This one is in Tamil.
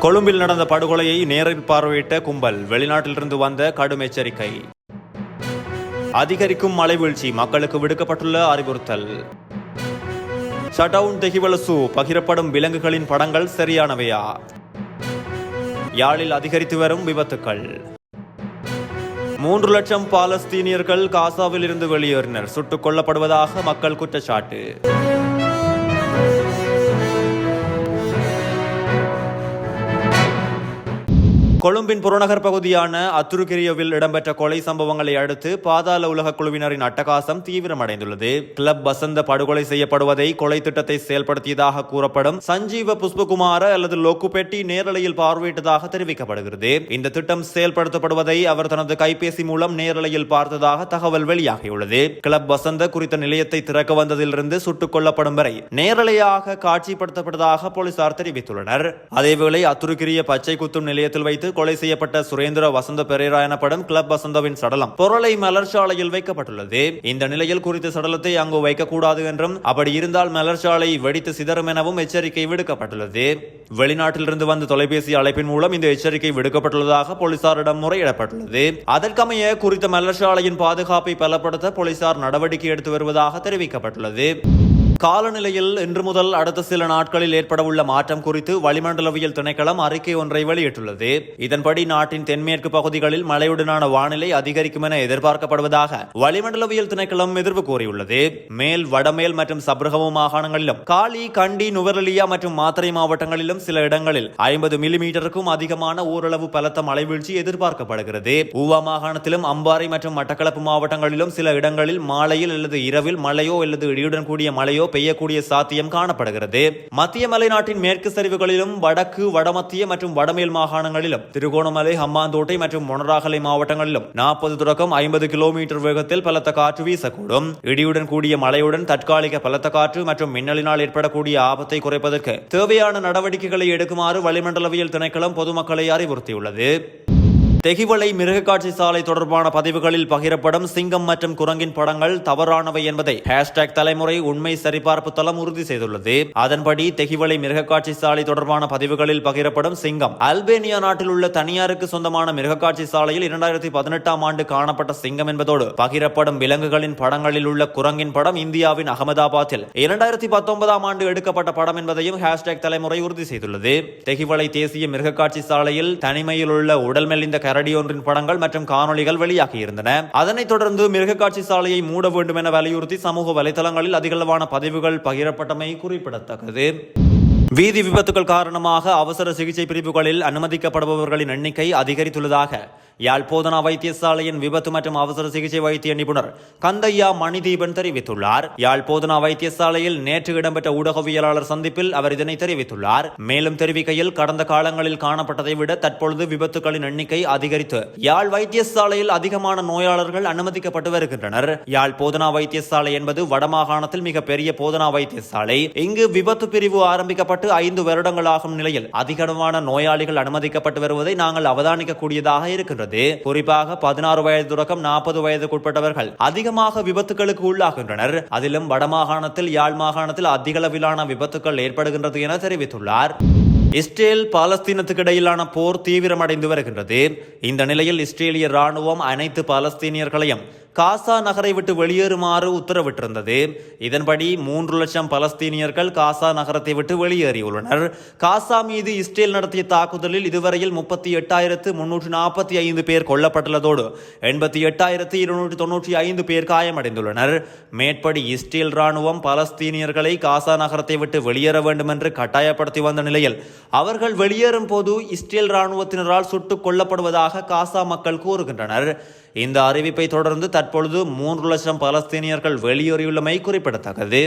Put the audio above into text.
கொழும்பில் நடந்த படுகொலையை நேரில் பார்வையிட்ட கும்பல் வெளிநாட்டிலிருந்து வந்த கடும் எச்சரிக்கை அதிகரிக்கும் மழை வீழ்ச்சி மக்களுக்கு விடுக்கப்பட்டுள்ள அறிவுறுத்தல். ஷட்டவுன் தெஹிவலசு பகிரப்படும் விலங்குகளின் படங்கள் சரியானவையா? யாழில் அதிகரித்து வரும் விபத்துக்கள். மூன்று லட்சம் பாலஸ்தீனியர்கள் காசாவில் இருந்து வெளியேறினர். சுட்டுக் கொல்லப்படுவதாக மக்கள் குற்றச்சாட்டு. கொழும்பின் புறநகர் பகுதியான அத்துருகிரியோவில் இடம்பெற்ற கொலை சம்பவங்களை அடுத்து பாதாள உலக குழுவினரின் அட்டகாசம் தீவிரமடைந்துள்ளது. கிளப் வசந்த படுகொலை செய்யப்படுவதை கொலை திட்டத்தை செயல்படுத்தியதாக கூறப்படும் சஞ்சீவ புஷ்பகுமார அல்லது லொக்குபெட்டி நேரலையில் பார்வையிட்டதாக தெரிவிக்கப்படுகிறது. இந்த திட்டம் செயல்படுத்தப்படுவதை அவர் தனது கைபேசி மூலம் நேரலையில் பார்த்ததாக தகவல் வெளியாகியுள்ளது. கிளப் வசந்த குறித்த நிலையத்தை திறக்க வந்ததிலிருந்து சுட்டுக் கொல்லப்படும் வரை நேரலையாக காட்சிப்படுத்தப்பட்டதாக போலீசார் தெரிவித்துள்ளனர். அதேவேளை அத்துருக்கிரிய பச்சை குத்தும் நிலையத்தில் வைத்து கொலை செய்யப்பட்ட சுரேந்திர வசந்த பெரேரா எனப்படும் கிளப் வசந்தவின் சடலம் பொருளை மலர்ச்சாலையில் வைக்கப்பட்டுள்ளது. இந்த நிலையில் குறித்த சடலத்தை அங்கு வைக்கக்கூடாது என்றும் அப்படி இருந்தால் மலர்ச்சாலை வெடித்து சிதறும் எனவும் எச்சரிக்கை விடுக்கப்பட்டுள்ளது. வெளிநாட்டிலிருந்து வந்த தொலைபேசி அழைப்பின் மூலம் இந்த எச்சரிக்கை விடுக்கப்பட்டுள்ளதாக போலீசாரிடம் முறையிடப்பட்டுள்ளது. அதற்கமைய குறித்த மலர்ச்சாலையின் பாதுகாப்பை பலப்படுத்த போலீசார் நடவடிக்கை எடுத்து வருவதாக தெரிவிக்கப்பட்டுள்ளது. காலநிலையில் இன்று முதல் அடுத்த சில நாட்களில் ஏற்படவுள்ள மாற்றம் குறித்து வளிமண்டலவியல் திணைக்களம் அறிக்கை ஒன்றை வெளியிட்டுள்ளது. இதன்படி நாட்டின் தென்மேற்கு பகுதிகளில் மழையுடனான வானிலை அதிகரிக்கும் என எதிர்பார்க்கப்படுவதாக வளிமண்டலவியல் திணைக்களம் எதிர்ப்பு கூறியுள்ளது. மேல் வடமேல் மற்றும் சப்ரகமு மாகாணங்களிலும் காலி கண்டி நுவரெலியா மற்றும் மாத்திரை மாவட்டங்களிலும் சில இடங்களில் ஐம்பது மில்லிமீட்டருக்கும் அதிகமான ஓரளவு பலத்த மழைவீழ்ச்சி எதிர்பார்க்கப்படுகிறது. ஊவா மாகாணத்திலும் அம்பாறை மற்றும் மட்டக்களப்பு மாவட்டங்களிலும் சில இடங்களில் மாலையில் அல்லது இரவில் மழையோ அல்லது இடியுடன் கூடிய மழையோ பெய்யக்கூடிய சாத்தியம் காணப்படுகிறது. மத்திய மலைநாட்டின் மேற்கு சரிவுகளிலும் வடக்கு வடமத்திய மற்றும் வடமேல் மாகாணங்களிலும் திருகோணமலை ஹம்மாந்தோட்டை மற்றும் மொனராகலை மாவட்டங்களிலும் நாற்பது தொடக்கம் ஐம்பது கிலோமீட்டர் வேகத்தில் பலத்த காற்று வீசக்கூடும். இடியுடன் கூடிய மழையுடன் தற்காலிக பலத்த காற்று மற்றும் மின்னலினால் ஏற்படக்கூடிய ஆபத்தை குறைப்பதற்கு தேவையான நடவடிக்கைகளை எடுக்குமாறு வளிமண்டலவியல் திணைக்களம் பொதுமக்களை அறிவுறுத்தியுள்ளது. தெகிவளை மிருகக்காட்சி சாலை தொடர்பான பதிவுகளில் பகிரப்படும் சிங்கம் மற்றும் குரங்கின் படங்கள் தவறானவை என்பதை ஹேஷ்டாக் தலைமுறை உண்மை சரிபார்ப்பு தளம் உறுதி செய்துள்ளது. அதன்படி தெகிவளை மிருகக்காட்சி சாலை தொடர்பான பதிவுகளில் பகிரப்படும் சிங்கம் அல்பேனியா நாட்டில் உள்ள தனியாருக்கு சொந்தமான மிருகக்காட்சி சாலையில் இரண்டாயிரத்தி பதினெட்டாம் ஆண்டு காணப்பட்ட சிங்கம் என்பதோடு பகிரப்படும் விலங்குகளின் படங்களில் உள்ள குரங்கின் படம் இந்தியாவின் அகமதாபாத்தில் இரண்டாயிரத்தி பத்தொன்பதாம் ஆண்டு எடுக்கப்பட்ட படம் என்பதையும் ஹேஷ்டாக் தலைமுறை உறுதி செய்துள்ளது. தெகிவளை தேசிய மிருகக்காட்சி சாலையில் தனிமையில் உள்ள உடல் மெலிந்த கரடி ஒன்றின் படங்கள் மற்றும் காணொளிகள் வெளியாகியிருந்தன. அதனைத் தொடர்ந்து மிருகக்காட்சி சாலையை மூட வேண்டும் என வலியுறுத்தி சமூக வலைதளங்களில் அதிகளவான பதிவுகள் பகிரப்பட்டமை குறிப்பிடத்தக்கது. வீதி விபத்துகள் காரணமாக அவசர சிகிச்சை பிரிவுகளில் அனுமதிக்கப்படுபவர்களின் எண்ணிக்கை அதிகரித்துள்ளதாக யாழ் போதனா வைத்தியசாலையின் விபத்து மற்றும் அவசர சிகிச்சை வைத்திய நிபுணர் கந்தையா மணிதீபன் தெரிவித்துள்ளார். யாழ் போதனா வைத்தியசாலையில் நேற்று இடம்பெற்ற ஊடகவியலாளர் சந்திப்பில் அவர் இதனை தெரிவித்துள்ளார். மேலும் தெரிவிக்கையில் கடந்த காலங்களில் காணப்பட்டதை விட தற்பொழுது விபத்துகளின் எண்ணிக்கை அதிகரித்து யாழ் வைத்தியசாலையில் அதிகமான நோயாளர்கள் அனுமதிக்கப்பட்டு வருகின்றனர். யாழ் போதனா வைத்தியசாலை என்பது வடமாகாணத்தில் மிக பெரிய போதனா வைத்தியசாலை. இங்கு விபத்து பிரிவு ஆரம்பிக்கப்பட்டு ஐந்து வருடங்களாகும் நிலையில் அதிகமான நோயாளிகள் அனுமதிக்கப்பட்டு வருவதை நாங்கள் அவதானிக்க கூடியதாக இருக்கின்றது. குறிப்பாக பதினாறு வயது தொடக்கம் நாற்பது வயதுக்குட்பட்டவர்கள் அதிகமாக விபத்துகளுக்கு உள்ளாகின்றனர். அதிலும் வடமாகாணத்தில் யாழ் மாகாணத்தில் அதிகளவிலான விபத்துக்கள் ஏற்படுகின்றது என தெரிவித்துள்ளார். இஸ்ரேல் பாலஸ்தீனத்துக்கு இடையிலான போர் தீவிரமடைந்து வருகின்றது. இந்த நிலையில் இஸ்ரேலிய ராணுவம் அனைத்து பாலஸ்தீனியர்களையும் காசா நகரை விட்டு வெளியேறுமாறு உத்தரவிட்டிருந்தது. இதன்படி மூன்று லட்சம் பலஸ்தீனியர்கள் காசா நகரத்தை விட்டு வெளியேறியுள்ளனர். காசா மீது இஸ்ரேல் நடத்திய தாக்குதலில் இதுவரையில் முப்பத்தி எட்டாயிரத்து முன்னூற்று நாற்பத்தி ஐந்து பேர் கொல்லப்பட்டுள்ளதோடு எண்பத்தி எட்டாயிரத்து இருநூற்றி தொன்னூற்றி ஐந்து பேர் காயமடைந்துள்ளனர். மேற்படி இஸ்ரேல் ராணுவம் பலஸ்தீனியர்களை காசா நகரத்தை விட்டு வெளியேற வேண்டும் என்று கட்டாயப்படுத்தி வந்த நிலையில் அவர்கள் வெளியேறும் போது இஸ்ரேல் ராணுவத்தினரால் சுட்டுக் கொல்லப்படுவதாக காசா மக்கள் கூறுகின்றனர். இந்த அறிவிப்பை தொடர்ந்து தற்பொழுது மூன்று லட்சம் பலஸ்தீனியர்கள் வெளியேறியுள்ளமை குறிப்பிடத்தக்கது.